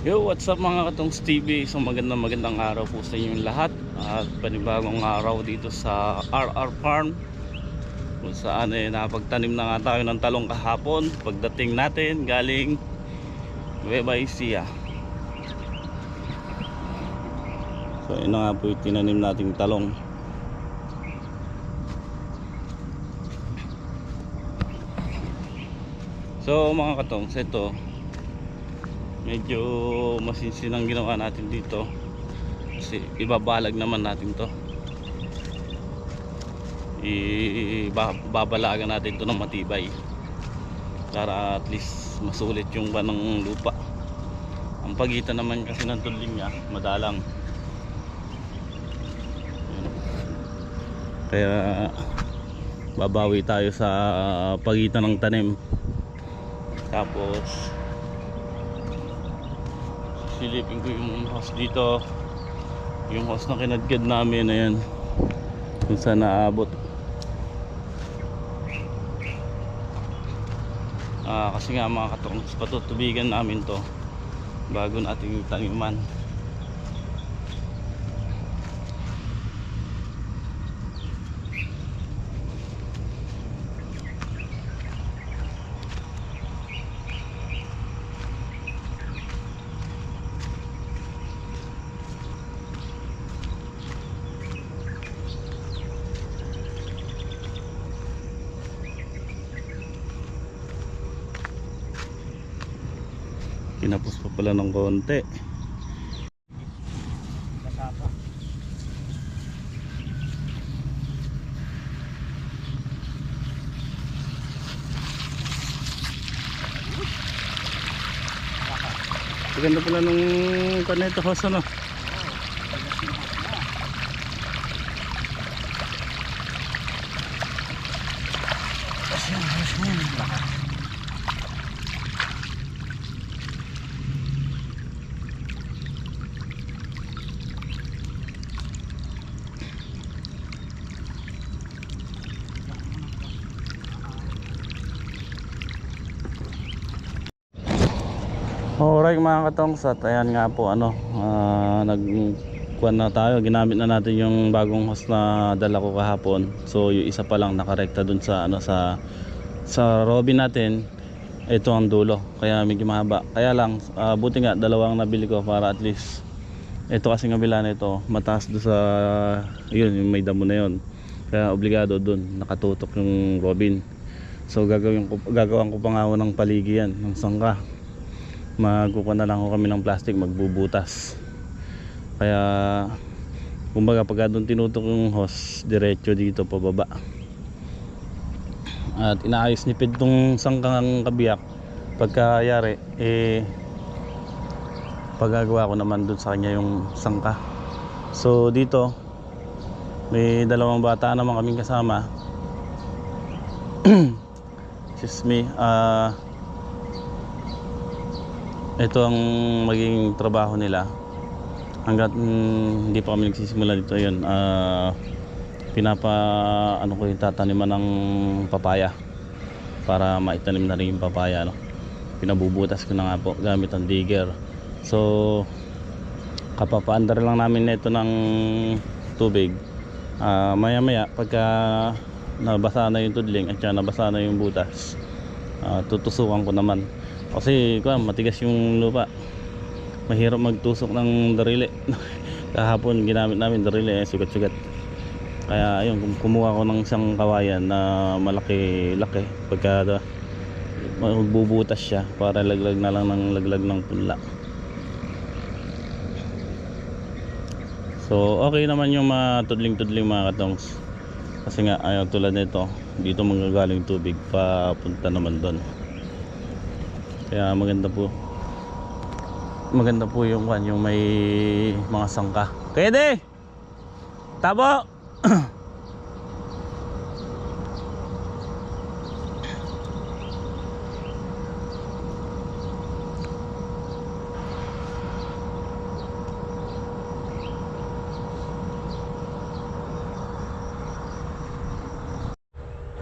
Yo, what's up mga katongs TV? Isang magandang magandang araw po sa inyong lahat. At panibagong araw dito sa RR Farm Kung saan eh napagtanim na nga tayo ng talong kahapon. Pagdating natin galing Nueva Ecija. So yun na nga po yung tinanim nating talong. So mga katongs, ito medyo masinsin ang ginawa natin dito. Kasi ibabalag naman natin to. Ibabalagan natin to ng matibay. Para at least masulit yung banang lupa. Ang pagitan naman kasi ng tudling niya madalang. Kaya babawi tayo sa pagitan ng tanim. Tapos silipin ko yung house dito. Yung house na kinadkad namin ayan. Kung saan naabot. Ah, kasi nga mga katongs patutubigan namin to. Bago nating taniman kinapos pa pala ng konti. Maganda pala nung kanito house ano Katongs at ayan nga po ano ah, nag kuwan na tayo ginamit na natin yung bagong host na dala ko kahapon. So yung isa pa lang nakarekta dun sa ano sa sa robin natin ito ang dulo kaya medyo mahaba. Kaya lang ah, buti nga dalawang nabili ko para at least ito kasi nga bila nito mataas do sa yun yung may damo na yun. Kaya obligado dun nakatutok yung robin. So gagawin ko gagawan ko pa ng paligi yan ng sangka magkukuha na lang ako kami ng plastic magbubutas. Kaya kumbaga pagka doon tinutok yung hose diretso dito pababa. At inaayos ni Pid tong sangkang kabiyak. Pagkayari eh pagagawa ko naman doon sa kanya yung sangka. So dito may dalawang bata naman kaming kasama. Excuse me ah ito ang maging trabaho nila. Hanggat mm, hindi pa kami nagsisimula dito yun ah, pinapa ano ko yung tataniman ng papaya para maitanim na rin yung papaya no? pinabubutas ko na nga po gamit ang digger. So kapapaandar lang namin na ito ng tubig. Ah, maya maya pagka nabasa na yung tudling at saka nabasa na yung butas ah, tutusukan ko naman kasi kuwan matigas yung lupa. Mahirap magtusok ng darili kahapon ginamit namin darili eh, sugat-sugat. Kaya ayun kum- kumuha ko ng isang kawayan na malaki laki pagka magbubutas siya para laglag na lang ng laglag ng punla. So okay naman yung mga tudling-tudling mga katongs. Kasi nga ayaw tulad nito dito manggagaling tubig papunta naman doon kaya maganda po. Maganda po yung kwan yung may mga sangka. Kede tabo!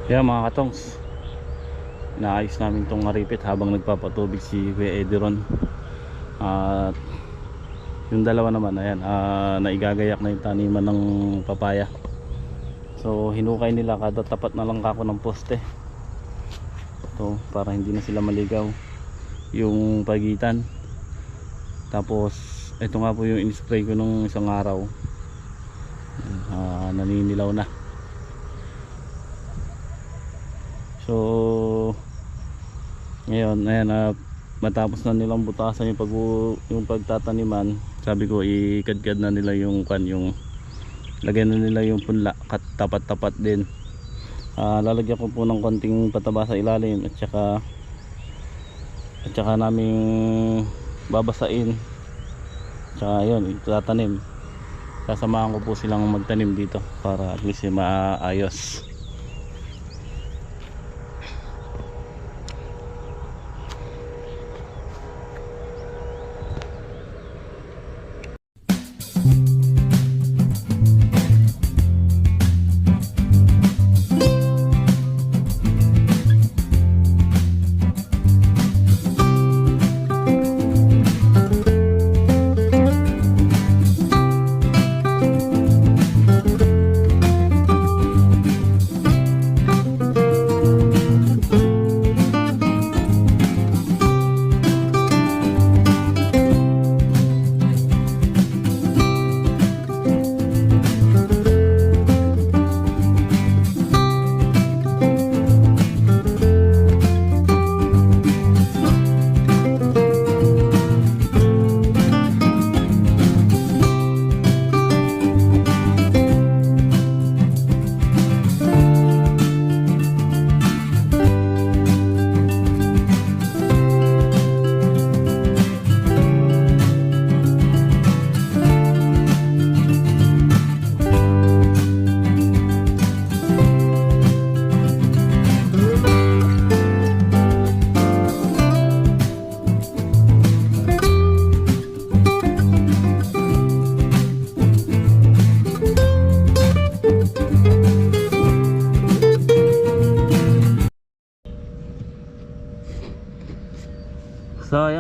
Kaya mga katongs Naayos namin tong maripit habang nagpapatubig si Kuya Ediron At yung dalawa naman, ayan, ah, naigagayak na yung taniman ng papaya. So hinukay nila kada tapat na lang kako ng poste. Ito para hindi na sila maligaw yung pagitan. Tapos ito nga po yung in-spray ko nung isang araw. Ah, naninilaw na. So ngayon, ayan ah, matapos na nilang butasan yung pag yung pagtataniman, sabi ko ikadkad na nila yung kan yung lagyan na nila yung punla kat tapat-tapat din. Ah, lalagyan ko po ng konting pataba sa ilalim at saka at saka namin babasain. Tsaka yun, itatanim. Sasamahan ko po silang magtanim dito para at least maayos.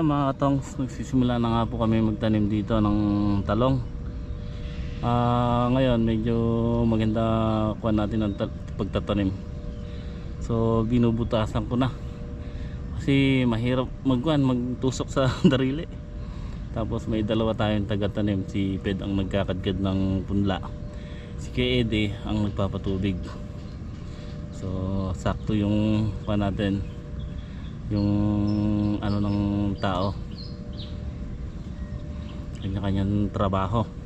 Mga katongs, nagsisimula na nga po kami magtanim dito ng talong. Ah, ngayon medyo maganda kuha natin ang ta- pagtatanim. So binubutasan ko na. Kasi mahirap magkuhan, magtusok sa darili. Tapos may dalawa tayong taga-tanim, si Ped ang nagkakadkad ng punla. Si Kuya Ede ang nagpapatubig. So sakto yung kuha natin yung ano ng tao. Kanya-kanyang trabaho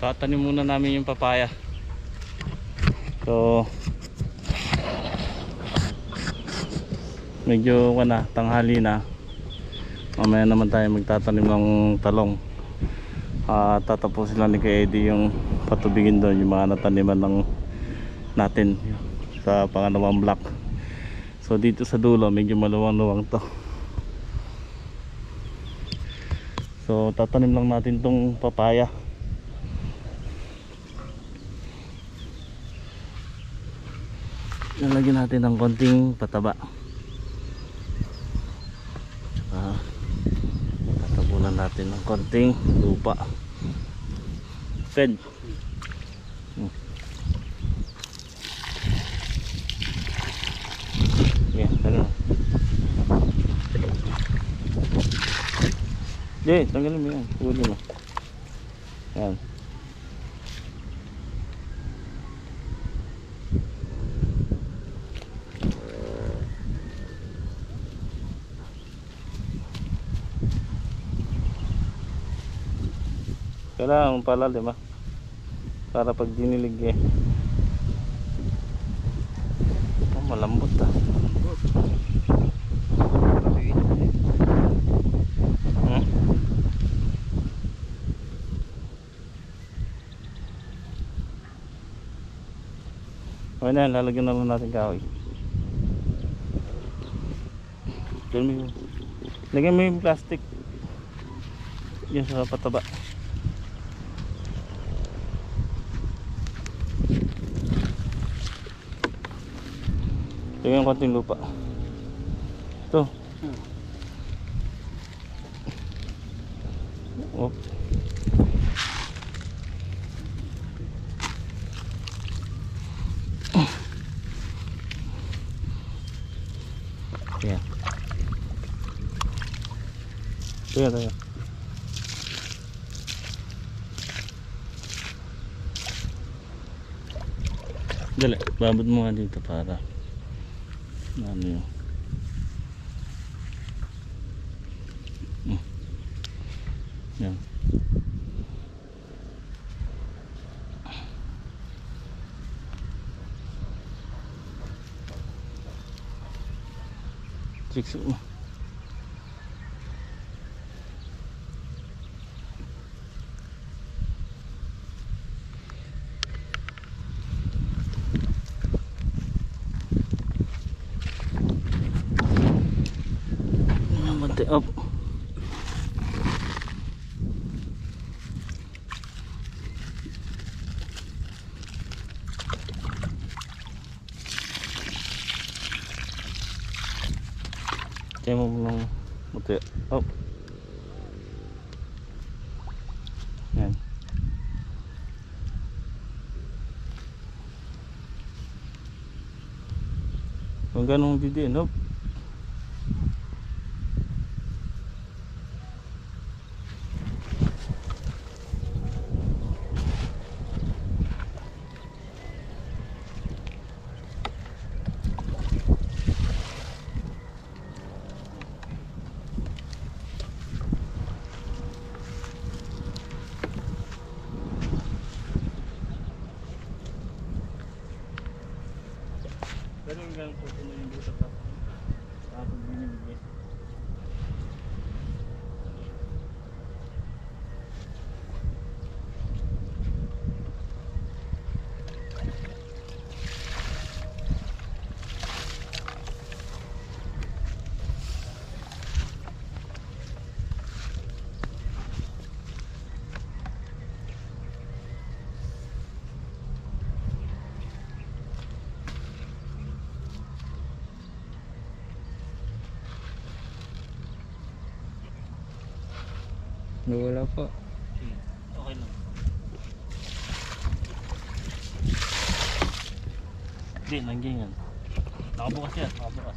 tatanim muna namin yung papaya. So medyo wala tanghali na. Mamaya naman tayo magtatanim ng talong. At tatapusin lang ni Kuya Eddie yung patubigin doon yung mga nataniman ng natin sa pangalawang block. So dito sa dulo medyo maluwang-luwang to. So tatanim lang natin tong papaya lalagyan natin ng konting pataba ah, tatabunan natin ng konting lupa fed Hmm. Yeah? Di, tanggalin mo yan. Huli mo. Yan. Kailangan palalim ah. Para pag dinilig eh. Oh, malambot ah. Hmm? Okay na, yan, lalagyan na lang natin kahoy. Lagyan mo yung plastic. Yan sa pataba. Yung konting lupa. Ito. Oh. Yan. Teka, teka. Dali, babad mo nga dito para ano yun. Hmm. Yan. Tricks mo. Mati up. Kaya mo lang mati up. Yan. Kung ganun didiin, up. Ganun ganun po ito yung dito pa. Tapos binibigay. Wala po. Okay lang. Hindi, nandiyan yan. Nakabukas yan, nakabukas.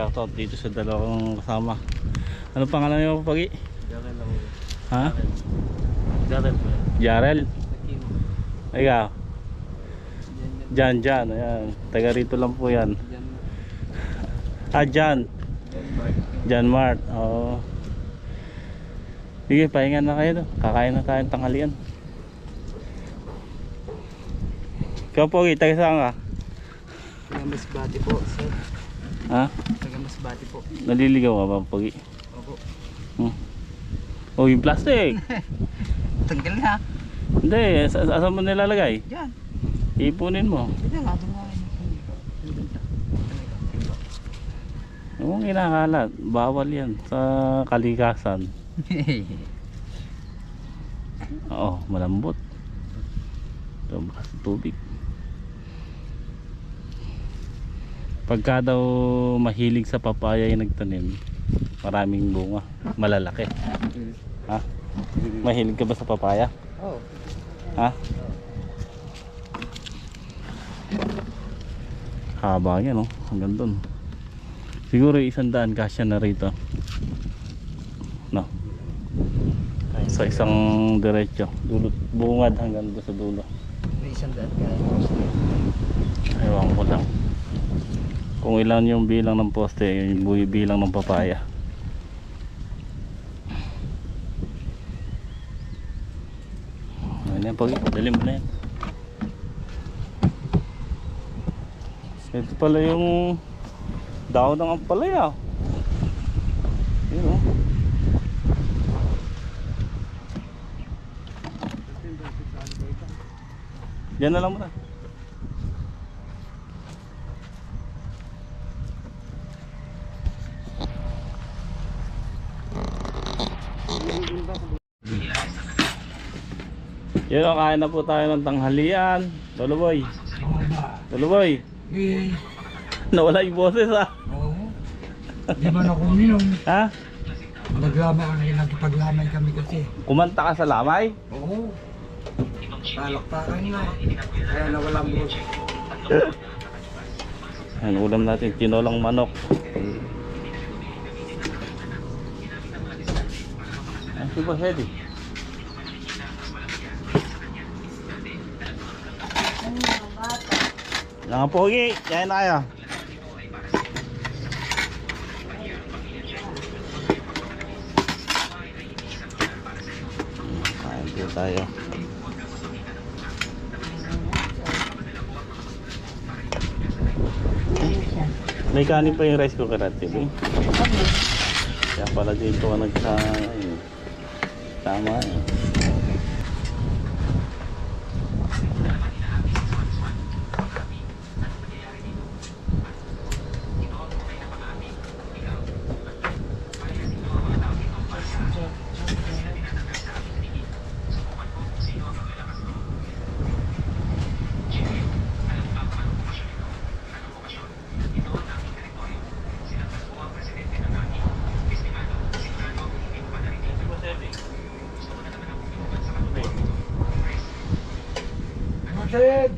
Shoutout dito sa dalawang kasama. Ano pangalan niyo pagi? Jarel lang. Ha? Jarel. Jarel? Ikaw? Jan, Jan. Ayan. Taga rito lang po yan. Ah, Jan. Jan Mart. Oo. Sige, pahinga na kayo. no? Kakain na tayo ng tanghalian. Ikaw po, taga saan ka? Taga Masbate po, sir. Ha? Taga Masbate po. Naliligaw ka ba, Pogi? Opo. Hmm. Oh, yung plastic. Tanggal na. Hindi, sa saan mo nilalagay? Yan. Ipunin mo. Hindi nga, doon nga. Huwag kinakalat. Bawal yan sa kalikasan. Oo, malambot. Sa tubig. Pagka daw mahilig sa papaya yung nagtanim, maraming bunga, malalaki. Ha? Mahilig ka ba sa papaya? Oh. Ha? Haba yan, no? Hanggang doon. Siguro isang daan kasya na rito. No? Sa isang diretso. Dulot, bungad hanggang doon sa dulo. May isang daan kaya. Ewan ko lang. Kung ilan yung bilang ng poste, yung bilang ng papaya. Yan, pag dalim mo na yan. Ito pala yung daon ng ampalaya. Yun oh. Yan na lang muna. Yun o, kain na po tayo ng tanghalian. Lolo boy. Lolo boy. Eh, Nawala yung boses ha. oo. Di ba na kuminom? Ha? Naglamay kami, nagpaglamay kami kasi. Kumanta ka sa lamay? Oo. Palakpakan na. Kaya nawalang bus. Ayan, ulam natin, tinolang manok. Ayan, si Boss Eddie. Mga pogi, kaya na kayo. Kain po tayo. May kanin pa yung rice cooker at TV. Kaya pala dito ka nagsa... ayun. Tama yun. Busid!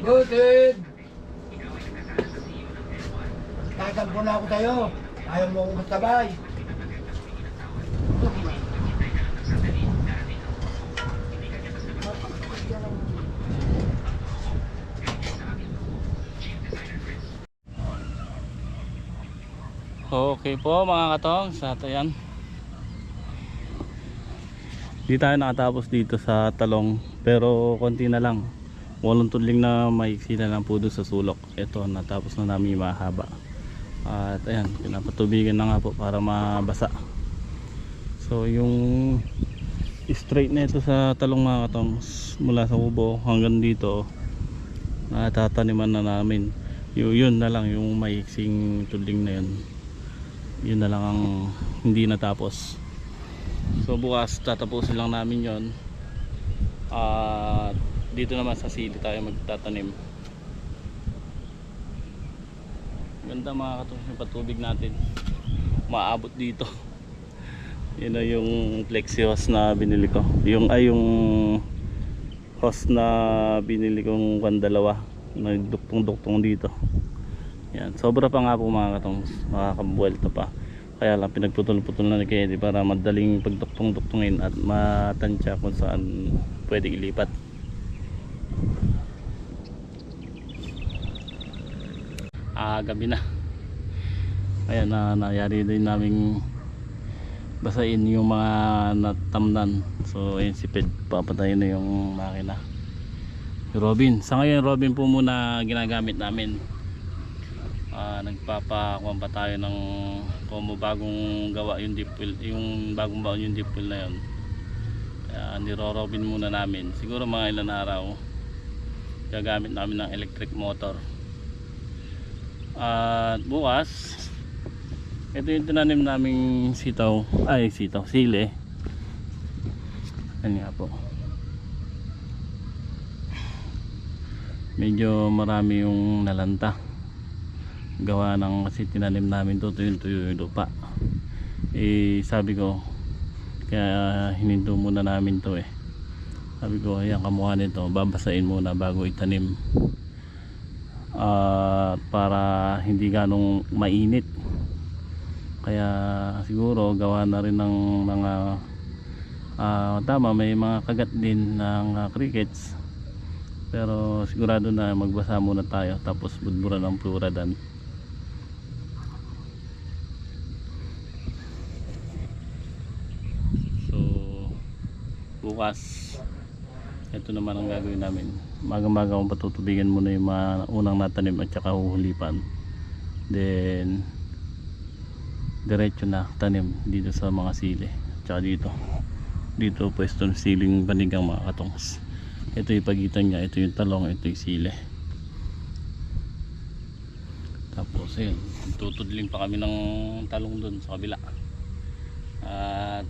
Busid! Tatampo na ako tayo. Magtabay. Okay po mga katong sa yan. Di tayo nakatapos dito sa talong pero konti na lang. Walong tudling na maiksi na lang po doon sa sulok. Ito natapos na namin mahaba. At ayan, pinapatubigan na nga po para mabasa. So yung straight na ito sa talong mga katong mula sa kubo hanggang dito natataniman na namin. Yun, yun na lang yung maiksing tudling na yun yun na lang ang hindi natapos so bukas tatapusin lang namin yon at dito naman sa sili tayo magtatanim ganda mga katulad yung patubig natin maabot dito Yun na yung flexi hose na binili ko. Yung ay yung hose na binili kong pandalawa. Nagduktong-duktong dito. Yan. Sobra pa nga po mga katong makakabuelta pa. Kaya lang pinagputol-putol na ni Kedi para madaling pagduktong-duktungin at matansya kung saan pwede ilipat. Ah, gabi na. Ayan na nangyari din naming basain yung mga natamnan. So ayun si Ped papatayin na yung makina. Robin sa ngayon Robin po muna ginagamit namin. Ah, nagpapakuha pa tayo ng como bagong gawa yung deep well, yung bagong baon yung deep well na yun. Kaya niro-robin muna namin. Siguro mga ilan araw gagamit namin ng electric motor at bukas ito yung tinanim naming sitaw. Ay sitaw sili. Yan nga po. Medyo marami yung nalanta. Gawa ng kasi tinanim namin to tuyo tuyo yung lupa. Eh sabi ko kaya hininto muna namin to eh. Sabi ko ayan kamuha nito babasain muna bago itanim at para hindi ganong mainit. Kaya siguro gawa na rin ng mga ah, tama may mga kagat din ng ah, crickets. Pero sigurado na magbasa muna tayo tapos budburan ang pluradan so bukas ito naman ang gagawin namin. Maga-maga kong patutubigan muna yung mga unang natanim at saka huhulipan. Then diretso na tanim dito sa mga sili. Tsaka dito. Dito pwesto ng siling panigang mga katongs ito yung pagitan niya. Ito yung talong. Ito yung sili. Tapos ayun. Tutudling pa kami ng talong doon sa kabila. At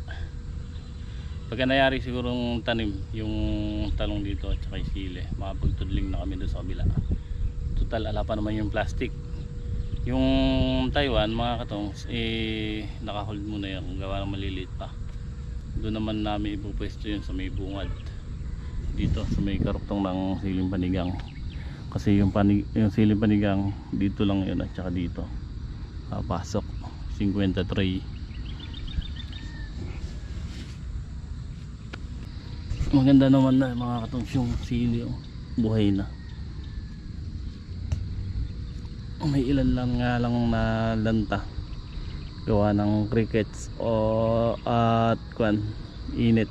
pagka nangyari sigurong tanim yung talong dito at saka yung sili makapagtudling na kami doon sa kabila. Total ala pa naman yung plastic. Yung Taiwan mga katongs eh nakahold muna yan gawa ng maliliit pa. Doon naman namin ipupwesto yun sa may bungad. Dito sa may karuktong ng siling panigang. Kasi yung, panig, yung siling panigang dito lang yun at saka dito. Ah, pasok 53 maganda naman na mga katongs yung sili oh. buhay na. May ilan lang nga lang na lanta gawa ng crickets o at kwan init